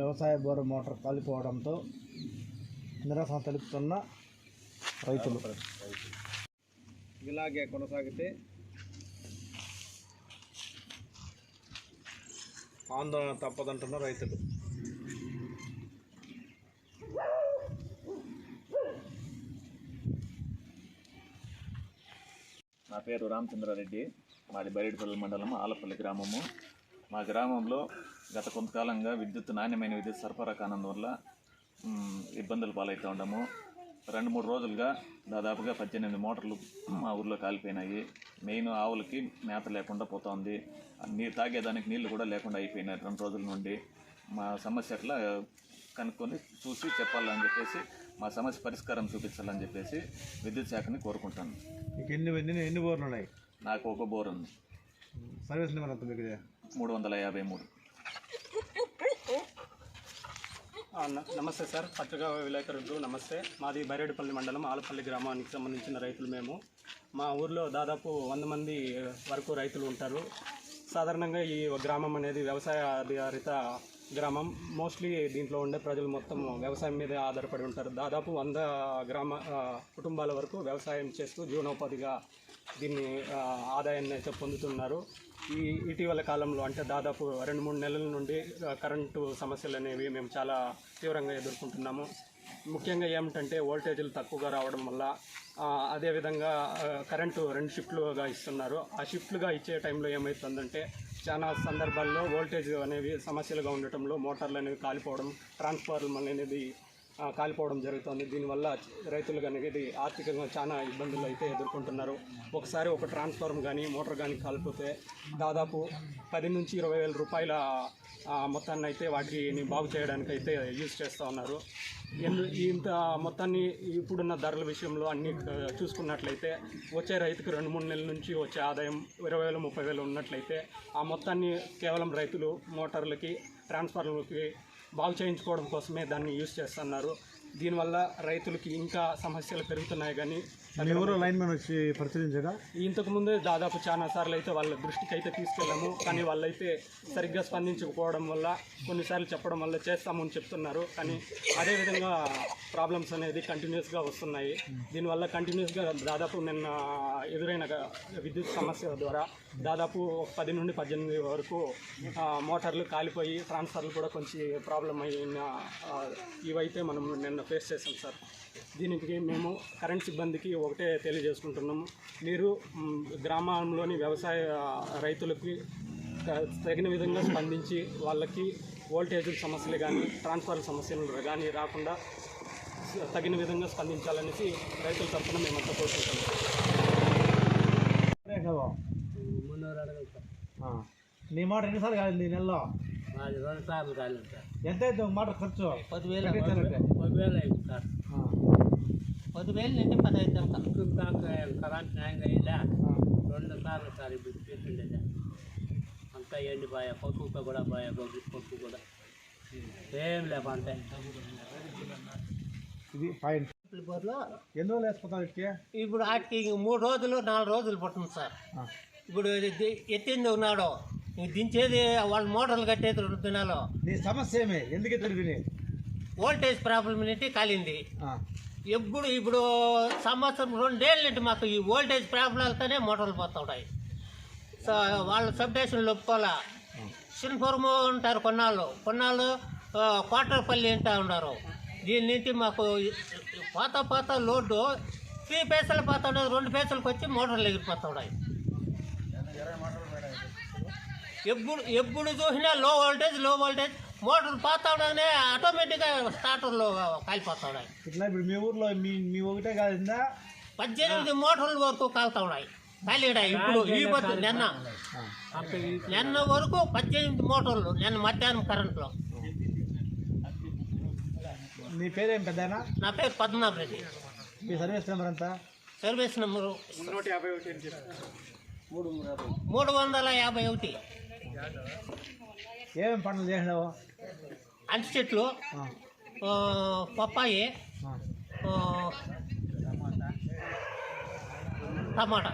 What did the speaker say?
వ్యవసాయ bore motor కాలిపోవడంతో నిరసన తెలుపుతున్న రైతులు. ఇలాగే కొనసాగితే ఆందోళన తప్పదంటున్న రైతులు. నా పేరు రామచంద్రారెడ్డి. మాది బరిడిపల్లి మండలం ఆలపల్లి గ్రామము. మా గ్రామంలో గత కొంతకాలంగా విద్యుత్ నాణ్యమైన విద్యుత్ సరఫరా కానందువల్ల ఇబ్బందులు పాలవుతూ ఉండము. రెండు మూడు రోజులుగా దాదాపుగా పద్దెనిమిది మోటార్లు మా ఊర్లో కాలిపోయినాయి. మెయిన్ ఆవులకి మేత లేకుండా పోతోంది నీరు తాగేదానికి నీళ్ళు కూడా లేకుండా అయిపోయినాయి రెండు రోజుల నుండి. మా సమస్య ఎట్లా కనుక్కొని చూసి చెప్పాలని చెప్పేసి మా సమస్య పరిష్కారం చూపించాలని చెప్పేసి విద్యుత్ శాఖని కోరుకుంటాను. ఎన్ని ఎన్ని ఎన్ని బోర్లు ఉన్నాయి? నాకు ఒక బోర్ ఉంది. సర్వీస్ నెంబర్ ఎంత మీకు? మూడు వందల యాభై మూడు. నమస్తే సార్. పత్రికా విలేకరులు నమస్తే. మాది బైరేడుపల్లి మండలం ఆలపల్లి గ్రామానికి సంబంధించిన రైతులు మేము. మా ఊర్లో దాదాపు వంద మంది వరకు రైతులు ఉంటారు. సాధారణంగా ఈ గ్రామం అనేది వ్యవసాయ ఆధారిత గ్రామం. మోస్ట్లీ దీంట్లో ఉండే ప్రజలు మొత్తం వ్యవసాయం మీద ఆధారపడి ఉంటారు. దాదాపు వంద గ్రామ కుటుంబాల వరకు వ్యవసాయం చేస్తూ జీవనోపాధిగా దీన్ని ఆదాయాన్ని అయితే పొందుతున్నారు. ఈ ఇటీవల కాలంలో అంటే దాదాపు రెండు మూడు నెలల నుండి కరెంటు సమస్యలు అనేవి మేము చాలా తీవ్రంగా ఎదుర్కొంటున్నాము. ముఖ్యంగా ఏమిటంటే వోల్టేజీలు తక్కువగా రావడం వల్ల అదేవిధంగా కరెంటు రెండు షిఫ్ట్లుగా ఇస్తున్నారు. ఆ షిఫ్ట్లుగా ఇచ్చే టైంలో ఏమవుతుందంటే చాలా సందర్భాల్లో వోల్టేజ్ అనేవి సమస్యలుగా ఉండటంలో మోటార్లు అనేవి కాలిపోవడం ట్రాన్స్ఫార్మర్ అనేది కాలిపోవడం జరుగుతుంది. దీనివల్ల రైతులు అనేది ఆర్థికంగా చాలా ఇబ్బందులు అయితే ఎదుర్కొంటున్నారు. ఒకసారి ఒక ట్రాన్స్ఫార్మర్ కానీ మోటార్ కానీ కాలిపోతే దాదాపు పది నుంచి ఇరవై వేల రూపాయల మొత్తాన్ని అయితే వాటిని బాగు చేయడానికి అయితే యూజ్ చేస్తూ ఉన్నారు. ఎందు ఇంత మొత్తాన్ని ఇప్పుడున్న ధరల విషయంలో అన్ని చూసుకున్నట్లయితే వచ్చే రైతుకు రెండు మూడు నెలల నుంచి వచ్చే ఆదాయం ఇరవై వేలు ముప్పై వేలు ఉన్నట్లయితే ఆ మొత్తాన్ని కేవలం రైతులు మోటార్లకి ట్రాన్స్ఫార్మర్లకి బాగు చేయించుకోవడం కోసమే దాన్ని యూజ్ చేస్తున్నారు. దీనివల్ల రైతులకి ఇంకా సమస్యలు పెరుగుతున్నాయి కానీ ఊరు లైన్ మ్యాన్ వచ్చి పరిశీలించగా ఇంతకు ముందే దాదాపు చాలా సార్లు అయితే వాళ్ళ దృష్టికి అయితే తీసుకెళ్ళాము. కానీ వాళ్ళైతే సరిగ్గా స్పందించకపోవడం వల్ల కొన్నిసార్లు చెప్పడం వల్ల చేస్తామని చెప్తున్నారు. కానీ అదేవిధంగా ప్రాబ్లమ్స్ అనేది కంటిన్యూస్గా వస్తున్నాయి. దీనివల్ల కంటిన్యూస్గా దాదాపు నిన్న ఎదురైన విద్యుత్ సమస్య ద్వారా దాదాపు ఒక పది నుండి పద్దెనిమిది వరకు మోటార్లు కాలిపోయి ట్రాన్స్ఫర్లు కూడా కొంచెం ప్రాబ్లం అయిన ఇవైతే మనం నిన్న ఫేస్ చేసాం సార్ దీనికి మేము కరెంట్ సిబ్బందికి ఒకటే తెలియజేసుకుంటున్నాము. మీరు గ్రామంలోని వ్యవసాయ రైతులకి తగిన విధంగా స్పందించి వాళ్ళకి వోల్టేజ్ సమస్యలు కానీ ట్రాన్స్ఫర్ సమస్యలు కానీ రాకుండా తగిన విధంగా స్పందించాలనేసి రైతుల తరఫున మేమంతా కోరుకుంటున్నాం. రేఖవా? ఆ. నీ మాట ఎన్నిసార్లు కాలింది ఈ నెలలో. మాది రెండు సార్లు కాలేదు సార్. ఎంత అయితే మాట ఖర్చు? పదివేలు పెట్టించాలంటే? పదివేలు అయింది సార్. ఆ. పదివేలు నుండి పదహైదు దాకా దాకా కరెంట్ న్యాయంగా అయిందా ఆ. రెండు సార్లు సార్ ఇప్పుడు చేసిండేది అంతా ఎండిపోయా పప్పు కూడా పోయా గొగ్గు పప్పు కూడా. ఏం లేవు అంతే. ఇది పాయింట్ బోర్లో ఎన్ని రోజులు వేసుకుంటావు ఇటుకి? ఇప్పుడు వాటికి ఇంక మూడు రోజులు నాలుగు రోజులు పడుతుంది సార్. ఇప్పుడు ఇది ఎత్తింది ఉన్నాడు ఇంక దించేది వాళ్ళ మోటార్లు కట్టేది రెండు దినాలు. నీ సమస్య ఏమి? ఎందుకు ఎత్తుడు విని వోల్టేజ్ ప్రాబ్లం నుండి కాలింది. ఎప్పుడు ఇప్పుడు సంవత్సరం రెండేళ్ళ నుండి మాకు ఈ వోల్టేజ్ ప్రాబ్లంతోనే మోటార్లు పోతుంటాయి సో వాళ్ళ సబ్స్టేషన్లు ఒప్పుకోవాలా? సిన్పురము ఉంటారు కొన్నాళ్ళు. కొన్నాళ్ళు కోటరపల్లి అంటూ ఉన్నారు. దీని నుంచి మాకు పాత పాత లోడ్డు త్రీ పైసలు పోతుండదు రెండు పైసలకు వచ్చి మోటార్లు ఎగిరిపోతున్నాయి ఎప్పుడు ఎప్పుడు చూసినా లో వోల్టేజ్లో వోల్టేజ్ మోటార్ పోతాడనే ఆటోమేటిక్గా స్టార్టర్లో కాలిపోతున్నాయి ఇట్లా ఇప్పుడు మీ ఊర్లో మీ మీ ఒకటే కాదిందా పద్దెనిమిది మోటార్ల వరకు కాలుతా ఉన్నాయి కాలిడాయి ఇప్పుడు ఈ పొద్దు నిన్న. నిన్న వరకు పద్దెనిమిది మోటార్లు నిన్న మధ్యాహ్నం కరెంట్లో. నీ పేరేం పెద్దనా? నా పేరు పద్మనాభ రెడ్డి మీ సర్వీస్ నెంబర్ ఎంత? సర్వీస్ నెంబరు మూడు వందల యాభై ఒకటి. ఏమేమి పనులు చేసినావు? అంటి చెట్లు పప్పాయి టమాటా.